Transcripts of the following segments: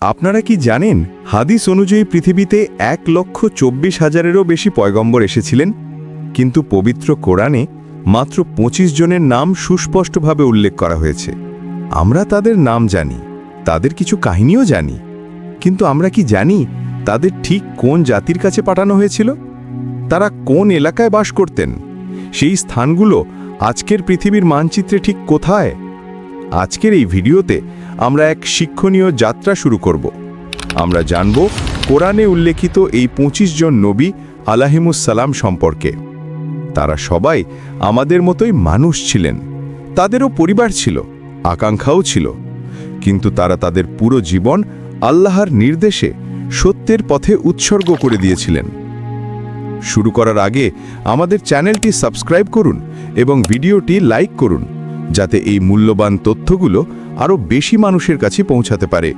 আপনারা কি জানেন, হাদিস অনুযায়ী পৃথিবীতে এক লক্ষ চব্বিশ হাজারেরও বেশি পয়গম্বর এসেছিলেন? কিন্তু পবিত্র কোরআনে মাত্র ২৫ জনের নাম সুস্পষ্টভাবে উল্লেখ করা হয়েছে। আমরা তাদের নাম জানি, তাদের কিছু কাহিনীও জানি। কিন্তু আমরা কি জানি তাদের ঠিক কোন জাতির কাছে পাঠানো হয়েছিল? তারা কোন এলাকায় বাস করতেন? সেই স্থানগুলো আজকের পৃথিবীর মানচিত্রে ঠিক কোথায়? আজকের এই ভিডিওতে আমরা এক শিক্ষণীয় যাত্রা শুরু করব। আমরা জানব কোরআনে উল্লেখিত এই ২৫ জন নবী আলাহিমুসালাম সম্পর্কে। তারা সবাই আমাদের মতোই মানুষ ছিলেন। তাদেরও পরিবার ছিল, আকাঙ্ক্ষাও ছিল। কিন্তু তারা তাদের পুরো জীবন আল্লাহর নির্দেশে সত্যের পথে উৎসর্গ করে দিয়েছিলেন। শুরু করার আগে আমাদের চ্যানেলটি সাবস্ক্রাইব করুন এবং ভিডিওটি লাইক করুন। যাতে এই মূল্যবান তথ্যগুলো আরও বেশি মানুষের কাছে পৌঁছাতে পারে।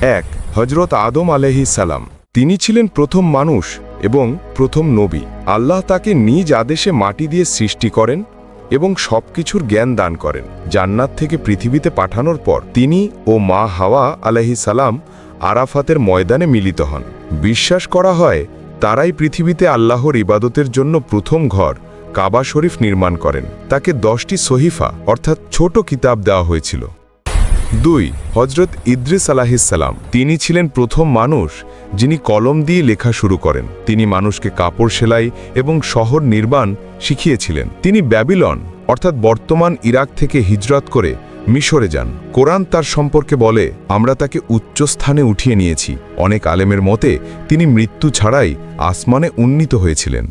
এক হজরত আদম আলহি সালাম। তিনি ছিলেন প্রথম মানুষ এবং প্রথম নবী। আল্লাহ তাকে নিজ আদেশে মাটি দিয়ে সৃষ্টি করেন এবং সবকিছুর জ্ঞান দান করেন। জান্নাত থেকে পৃথিবীতে পাঠানোর পর তিনি ও মা হাওয়া আলহি সালাম আরাফাতের ময়দানে মিলিত হন। বিশ্বাস করা হয়, তারাই পৃথিবীতে আল্লাহর ইবাদতের জন্য প্রথম ঘর কাবা শরীফ নির্মাণ করেন। তাকে দশটি সহিফা, অর্থাৎ ছোট কিতাব দেওয়া হয়েছিল। দুই হজরত ইদ্রিস আলাহিসাল্লাম তিনি ছিলেন প্রথম মানুষ যিনি কলম দিয়ে লেখা শুরু করেন। তিনি মানুষকে কাপড় সেলাই এবং শহর নির্মাণ শিখিয়েছিলেন। তিনি ব্যাবিলন, অর্থাৎ বর্তমান ইরাক থেকে হিজরত করে মিশরে যান। কোরআন তার সম্পর্কে বলে, আমরা তাকে উচ্চ স্থানে উঠিয়ে নিয়েছি। অনেক আলেমের মতে, তিনি মৃত্যু ছাড়াই আসমানে উন্নীত হয়েছিলেন।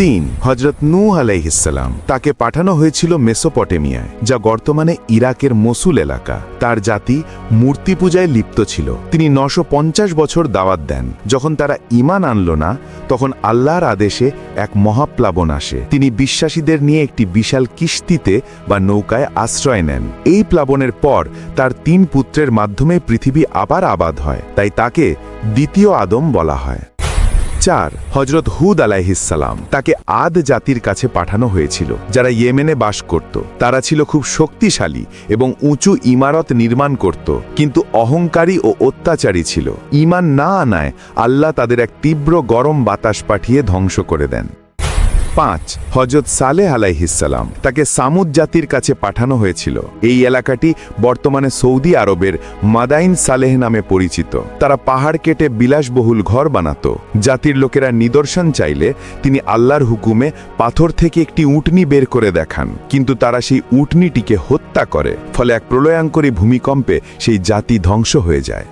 তিন হজরত নূ আলাইহিসাল্লাম তাকে পাঠানো হয়েছিল মেসোপটেমিয়ায়, যা বর্তমানে ইরাকের মসুল এলাকা। তার জাতি মূর্তি পূজায় লিপ্ত ছিল। তিনি নশো বছর দাওয়াত দেন। যখন তারা ইমান আনল না, তখন আল্লাহর আদেশে এক মহাপ্লাবন আসে। তিনি বিশ্বাসীদের নিয়ে একটি বিশাল কিস্তিতে বা নৌকায় আশ্রয় নেন। এই প্লাবনের পর তার তিন পুত্রের মাধ্যমে পৃথিবী আবার আবাদ হয়। তাই তাকে দ্বিতীয় আদম বলা হয়। চার হজরত হুদ আলাইহিসাল্লাম তাকে আদ জাতির কাছে পাঠানো হয়েছিল, যারা ইয়েমেনে বাস করত। তারা ছিল খুব শক্তিশালী এবং উঁচু ইমারত নির্মাণ করত, কিন্তু অহংকারী ও অত্যাচারী ছিল। ইমান না আনায় আল্লাহ তাদের এক তীব্র গরম বাতাস পাঠিয়ে ধ্বংস করে দেন। পাঁচ হজরত সালেহ আলাইহিসাল্লাম তাকে সামুদ জাতির কাছে পাঠানো হয়েছিল। এই এলাকাটি বর্তমানে সৌদি আরবের মাদাইন সালেহ নামে পরিচিত। তারা পাহাড় কেটে বিলাসবহুল ঘর বানাত। জাতির লোকেরা নিদর্শন চাইলে তিনি আল্লাহর হুকুমে পাথর থেকে একটি উটনি বের করে দেখান। কিন্তু তারা সেই উটনিটিকে হত্যা করে, ফলে এক প্রলয়াঙ্করী ভূমিকম্পে সেই জাতি ধ্বংস হয়ে যায়।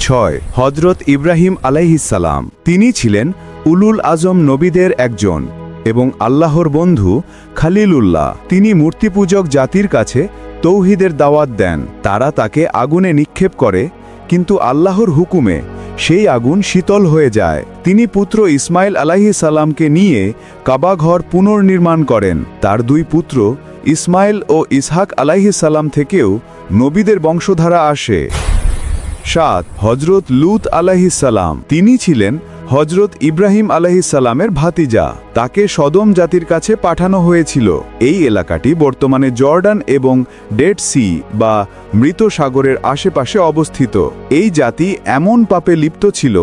ছয় হজরত ইব্রাহিম আলাইহিসাল্লাম তিনি ছিলেন উলুল আজম নবীদের একজন এবং আল্লাহর বন্ধু খালিলুল্লাহ। তিনি মূর্তিপূজক জাতির কাছে তৌহিদের দাওয়াত দেন। তারা তাকে আগুনে নিক্ষেপ করে, কিন্তু আল্লাহর হুকুমে সেই আগুন শীতল হয়ে যায়। তিনি পুত্র ইসমাইল আলাহি সালামকে নিয়ে কাবাঘর পুনর্নির্মাণ করেন। তার দুই পুত্র, ইসমাইল ও ইসহাক আলাহি সালাম থেকেও নবীদের বংশধারা আসে। সাত হজরত লুত আলাহিসাল্লাম তিনি ছিলেন হজরত ইব্রাহিম আলাহিসাল্লামের ভাতিজা। তাকে সদম জাতির কাছে পাঠানো হয়েছিল। এই এলাকাটি বর্তমানে জর্ডান এবং ডেড সি বা মৃত সাগরের আশেপাশে অবস্থিত। এই জাতি এমন পাপে লিপ্ত ছিল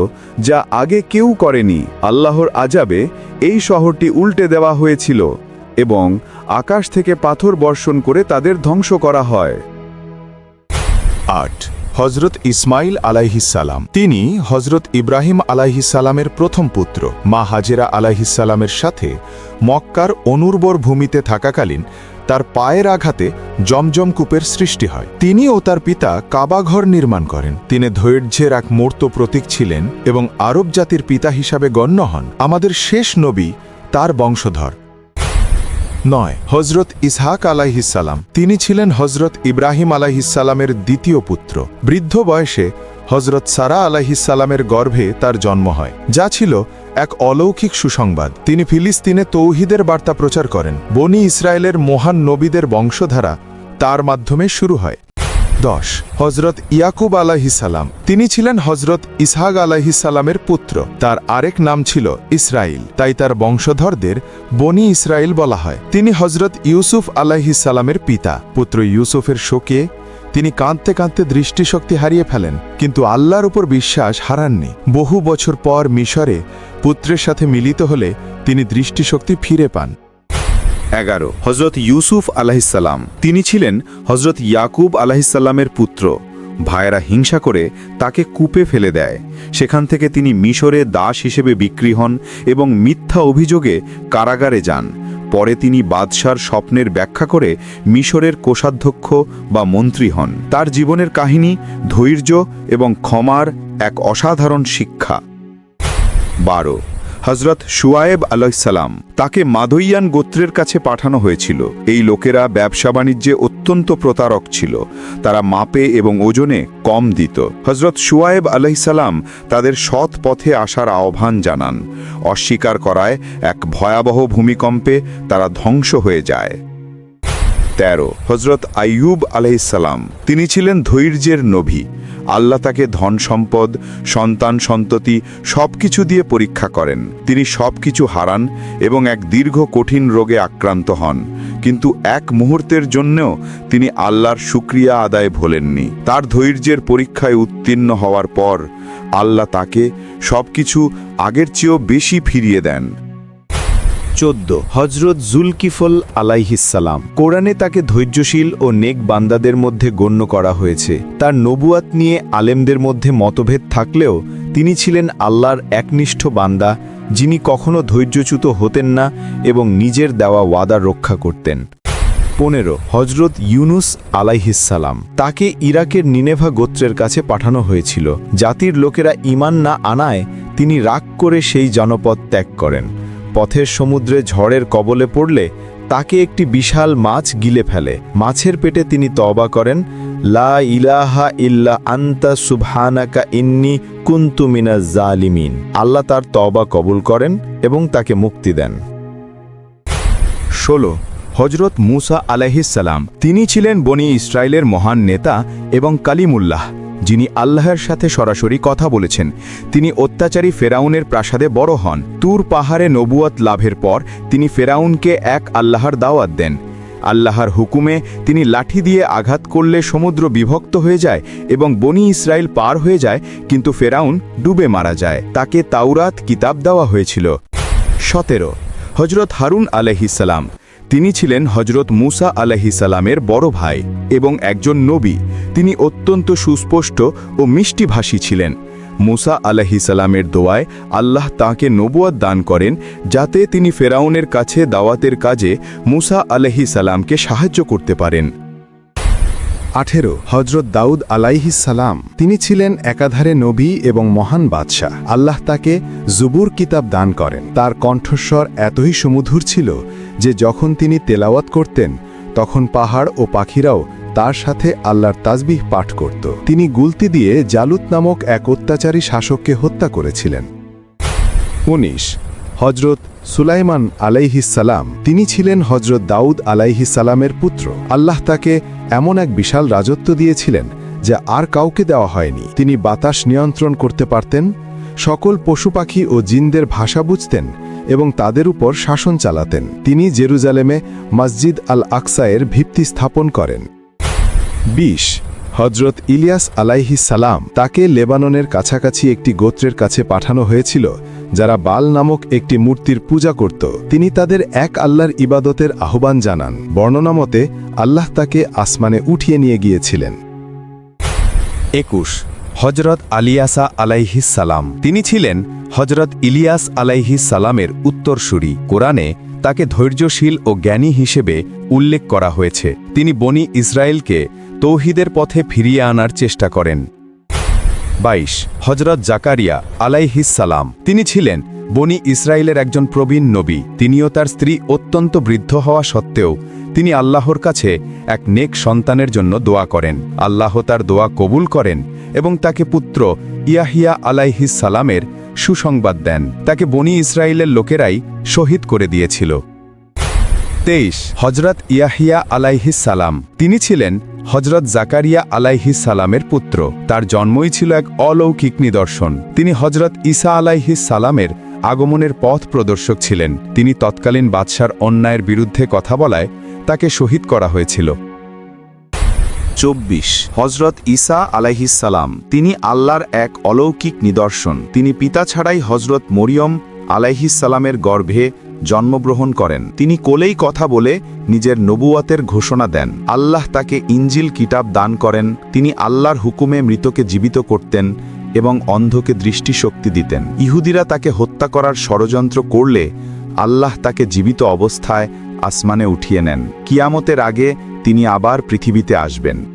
যা আগে কেউ করেনি। আল্লাহর আজাবে এই শহরটি উল্টে দেওয়া হয়েছিল এবং আকাশ থেকে পাথর বর্ষণ করে তাদের ধ্বংস করা হয়। আট হজরত ইসমাইল আলাইহিসাল্লাম তিনি হজরত ইব্রাহিম আলাইহিসাল্লামের প্রথম পুত্র। মা হাজেরা আলাইহিসাল্লামের সাথে মক্কার অনুর্বর ভূমিতে থাকাকালীন তার পায়ের আঘাতে জমজম কূপের সৃষ্টি হয়। তিনি ও তার পিতা কাবাঘর নির্মাণ করেন। তিনি ধৈর্যের এক মূর্ত প্রতীক ছিলেন এবং আরব জাতির পিতা হিসাবে গণ্য হন। আমাদের শেষ নবী তার বংশধর। নয় হজরত ইসহাক আলাইহিসালাম তিনি ছিলেন হজরত ইব্রাহিম আলাইহিসাল্লামের দ্বিতীয় পুত্র। বৃদ্ধ বয়সে হজরত সারা আলাইহিসালামের গর্ভে তার জন্ম হয়, যা ছিল এক অলৌকিক সুসংবাদ। তিনি ফিলিস্তিনে তৌহিদের বার্তা প্রচার করেন। বনি ইসরায়েলের মহান নবীদের বংশধারা তার মাধ্যমে শুরু হয়। দশ, হজরত ইয়াকুব আলাহিসাল্লাম তিনি ছিলেন হজরত ইসহাক আলাহিসাল্লামের পুত্র। তার আরেক নাম ছিল ইসরাইল, তাই তার বংশধরদের বনি ইসরায়েল বলা হয়। তিনি হজরত ইউসুফ আলাহিসাল্লামের পিতা। পুত্র ইউসুফের শোকে তিনি কাঁদতে কাঁদতে দৃষ্টিশক্তি হারিয়ে ফেলেন, কিন্তু আল্লাহর উপর বিশ্বাস হারাননি। বহু বছর পর মিশরে পুত্রের সাথে মিলিত হলে তিনি দৃষ্টিশক্তি ফিরে পান। এগারো হজরত ইউসুফ আলাহিসাল্লাম তিনি ছিলেন হজরত ইয়াকুব আলাহিসাল্লামের পুত্র। ভাইয়েরা হিংসা করে তাকে কূপে ফেলে দেয়। সেখান থেকে তিনি মিশরে দাস হিসেবে বিক্রি হন এবং মিথ্যা অভিযোগে কারাগারে যান। পরে তিনি বাদশার স্বপ্নের ব্যাখ্যা করে মিশরের কোষাধ্যক্ষ বা মন্ত্রী হন। তার জীবনের কাহিনী ধৈর্য এবং ক্ষমার এক অসাধারণ শিক্ষা। বারো হজরত সুয়ায়েব আলাইসালাম তাকে মাধৈয়ান গোত্রের কাছে পাঠানো হয়েছিল। এই লোকেরা ব্যবসা বাণিজ্যে অত্যন্ত প্রতারক ছিল। তারা মাপে এবং ওজনে কম দিত। হজরত সুয়ায়েব আলাইসালাম তাদের সৎ পথে আসার আহ্বান জানান। অস্বীকার করায় এক ভয়াবহ ভূমিকম্পে তারা ধ্বংস হয়ে যায়। তেরো হজরত আইয়ুব আলাইসাল্লাম তিনি ছিলেন ধৈর্যের নভী আল্লাহ তাকে ধন সম্পদ, সন্তান সন্ততি সব কিছু দিয়ে পরীক্ষা করেন। তিনি সব কিছু হারান এবং এক দীর্ঘ কঠিন রোগে আক্রান্ত হন। কিন্তু এক মুহূর্তের জন্যও তিনি আল্লাহর শুক্রিয়া আদায় ভোলেননি। তার ধৈর্যের পরীক্ষায় উত্তীর্ণ হওয়ার পর আল্লাহ তাকে সবকিছু আগের চেয়েও বেশি ফিরিয়ে দেন। চোদ্দ হজরত জুলকিফল আলাইহিসালাম কোরআনে তাকে ধৈর্যশীল ও নেক বান্দাদের মধ্যে গণ্য করা হয়েছে। তার নবুয়াত নিয়ে আলেমদের মধ্যে মতভেদ থাকলেও তিনি ছিলেন আল্লাহর একনিষ্ঠ বান্দা, যিনি কখনো ধৈর্যচ্যুত হতেন না এবং নিজের দেওয়া ওয়াদা রক্ষা করতেন। পনেরো হজরত ইউনুস আলাইহিসালাম তাকে ইরাকের নিনেভা গোত্রের কাছে পাঠানো হয়েছিল। জাতির লোকেরা ইমান না আনায় তিনি রাগ করে সেই জনপদ ত্যাগ করেন। পথের সমুদ্রে ঝড়ের কবলে পড়লে তাকে একটি বিশাল মাছ গিলে ফেলে। মাছের পেটে তিনি তওবা করেন, লা ইলাহা ইল্লা আন্তা সুবহানাকা ইন্নি কুন্তুমিনা জালিমিন। আল্লাহ তার তওবা কবুল করেন এবং তাকে মুক্তি দেন। ষোলো হজরত মুসা আলাইহিসাল্লাম তিনি ছিলেন বনি ইসরায়েলের মহান নেতা এবং কালিমুল্লাহ। যিনি আল্লাহর সাথে সরাসরি কথা বলেছেন। তিনি অত্যাচারী ফেরাউনের প্রাসাদে বড় হন। তুর পাহাড়ে নবুয়াত লাভের পর তিনি ফেরাউনকে এক আল্লাহর দাওয়াত দেন। আল্লাহর হুকুমে তিনি লাঠি দিয়ে আঘাত করলে সমুদ্র বিভক্ত হয়ে যায় এবং বনি ইসরায়েল পার হয়ে যায়, কিন্তু ফেরাউন ডুবে মারা যায়। তাকে তাওরাত কিতাব দেওয়া হয়েছিল। সতেরো হজরত হারুন আলহিসাল্লাম তিনি ছিলেন হজরত মুসা আলহিসাল্লামের বড় ভাই এবং একজন নবী। তিনি অত্যন্ত সুস্পষ্ট ও মিষ্টিভাষী ছিলেন। মুসা আলহিসাল্লামের দোয়ায় আল্লাহ তাঁকে নবুয়াদ দান করেন, যাতে তিনি ফেরাউনের কাছে দাওয়াতের কাজে মুসা আলহিসাল্লামকে সাহায্য করতে পারেন। আঠেরো হজরত দাউদ আলাইহিসালাম তিনি ছিলেন একাধারে নবী এবং মহান বাদশাহ। আল্লাহ তাকে জুবুর কিতাব দান করেন। তার কণ্ঠস্বর এতই সুমধুর ছিল যে যখন তিনি তেলাওয়াত করতেন, তখন পাহাড় ও পাখিরাও তার সাথে আল্লাহর তাজবিহ পাঠ করত। তিনি গুলতি দিয়ে জালুত নামক এক অত্যাচারী শাসককে হত্যা করেছিলেন। উনিশ হজরত সুলাইমান আলাইহিসালাম তিনি ছিলেন হজরত দাউদ আলাইহিসালামের পুত্র। আল্লাহ তাকে এমন এক বিশাল রাজত্ব দিয়েছিলেন, যা আর কাউকে দেওয়া হয়নি। তিনি বাতাস নিয়ন্ত্রণ করতে পারতেন, সকল পশু পাখি ও জিনদের ভাষা বুঝতেন এবং তাদের উপর শাসন চালাতেন। তিনি জেরুজালেমে মসজিদ আল আকসায়ের ভিত্তি স্থাপন করেন। বিশ হজরত ইলিয়াস আলাইহি সালাম তাকে লেবাননের কাছাকাছি একটি গোত্রের কাছে পাঠানো হয়েছিল, যারা বাল নামক একটি মূর্তির পূজা করত। তিনি তাদের এক আল্লাহর ইবাদতের আহ্বান জানান। বর্ণনা মতে, আল্লাহ তাকে আসমানে উঠিয়ে নিয়ে গিয়েছিলেন। একুশ হজরত আলিয়াসা আলাইহিস সালাম। তিনি ছিলেন হজরত ইলিয়াস আলাইহিস সালামের উত্তরসূরি। কোরআনে তাকে ধৈর্যশীল ও জ্ঞানী হিসেবে উল্লেখ করা হয়েছে। তিনি বনি ইসরায়েলকে তৌহিদের পথে ফিরিয়ে আনার চেষ্টা করেন। বাইশ হজরত জাকারিয়া আলাইহিস সালাম। তিনি ছিলেন বনি ইসরায়েলের একজন প্রবীণ নবী, তিনিও তার স্ত্রী অত্যন্ত বৃদ্ধ হওয়া সত্ত্বেও তিনি আল্লাহর কাছে এক নেক সন্তানের জন্য দোয়া করেন। আল্লাহ তার দোয়া কবুল করেন এবং তাকে পুত্র ইয়াহিয়া আলাইহিস সালামের সুসংবাদ দেন। তাকে বনি ইসরায়েলের লোকেরাই শহীদ করে দিয়েছিল। তেইশ হজরত ইয়াহিয়া আলাইহিস সালাম। তিনি ছিলেন হজরত জাকারিয়া আলাইহিস সালামের পুত্র। তার জন্মই ছিল এক অলৌকিক নিদর্শন। তিনি হজরত ঈসা আলাইহিস সালামের আগমনের পথ প্রদর্শক ছিলেন। তিনি তৎকালীন বাদশার অন্যায়ের বিরুদ্ধে কথা বলায় তাকে শহীদ করা হয়েছিল। চব্বিশ হজরত ঈসা আলাইহিসালাম তিনি আল্লাহর এক অলৌকিক নিদর্শন। তিনি পিতা ছাড়াই হজরত মরিয়ম আলাইহিসালামের গর্ভে জন্মগ্রহণ করেন। তিনি কোলেই কথা বলে নিজের নবুয়াতের ঘোষণা দেন। আল্লাহ তাকে ইঞ্জিল কিতাব দান করেন। তিনি আল্লাহর হুকুমে মৃতকে জীবিত করতেন। এবং অন্ধকে দৃষ্টিশক্তি দিতেন। ইহুদিরা তাকে হত্যা করার ষড়যন্ত্র করলে আল্লাহ তাকে জীবিত অবস্থায় আসমানে উঠিয়ে নেন। কিয়ামতের আগে তিনি আবার পৃথিবীতে আসবেন।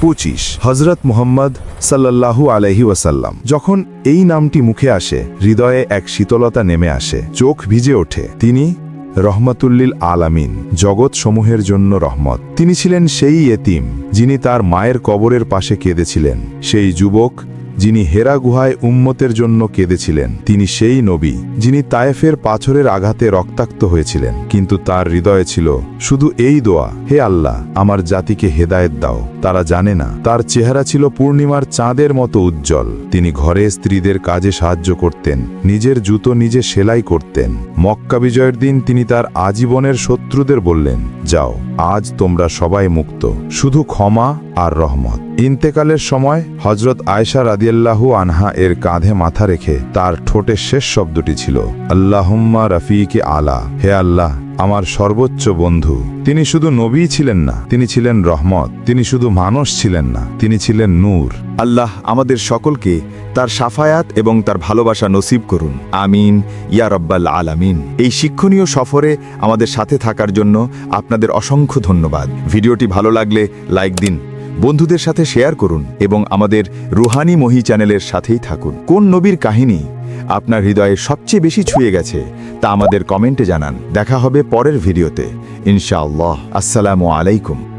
পঁচিশ। হজরত মোহাম্মদ সাল্লাল্লাহু আলহি ওয়াসাল্লাম যখন এই নামটি মুখে আসে, হৃদয়ে এক শীতলতা নেমে আসে, চোখ ভিজে ওঠে। তিনি রহমতুল্লিল আলামিন জগৎ সমূহের জন্য রহমত। তিনি ছিলেন সেই এতিম, যিনি তার মায়ের কবরের পাশে কেঁদেছিলেন। সেই যুবক যিনি হেরা গুহায় উম্মতের জন্য কেঁদেছিলেন, তিনি সেই নবী, যিনি তায়েফের পাথরের আঘাতে রক্তাক্ত হয়েছিলেন। কিন্তু তার হৃদয়ে ছিল, শুধু এই দোয়া, হে আল্লাহ, আমার জাতিকে হেদায়েত দাও। তারা জানে না, তার চেহারা ছিল পূর্ণিমার চাঁদের মতো উজ্জ্বল। তিনি ঘরে স্ত্রীদের কাজে সাহায্য করতেন, নিজের জুতো নিজে সেলাই করতেন। মক্কা বিজয়ের দিন তিনি তার আজীবনের শত্রুদের বললেন, যাও, আজ তোমরা সবাই মুক্ত, শুধু ক্ষমা আর রহমত। ইন্তেকালের সময় হজরত আয়সা রাদিয়াল্লাহু আনহা এর কাঁধে মাথা রেখে তার ঠোঁটের শেষ শব্দটি ছিল, আল্লাহম্মা রফিকে আলা, হে আল্লাহ, আমার সর্বোচ্চ বন্ধু। তিনি শুধু নবী ছিলেন না, তিনি ছিলেন রহমত, তিনি শুধু মানুষ ছিলেন না, তিনি ছিলেন নূর। আল্লাহ আমাদের সকলকে তার সাফায়াত এবং তার ভালোবাসা নসিব করুন। আমিন, ইয়া রব্বাল আলামিন। এই শিক্ষণীয় সফরে আমাদের সাথে থাকার জন্য আপনাদের অসংখ্য ধন্যবাদ। ভিডিওটি ভালো লাগলে লাইক দিন। বন্ধুদের সাথে শেয়ার করুন এবং আমাদের রুহানি মহি চ্যানেলের সাথেই থাকুন। কোন নবীর কাহিনী আপনার হৃদয়ে সবচেয়ে বেশি ছুঁয়ে গেছে তা আমাদের কমেন্টে জানান। দেখা হবে পরের ভিডিওতে। ইনশাআল্লাহ। আসসালামু আলাইকুম।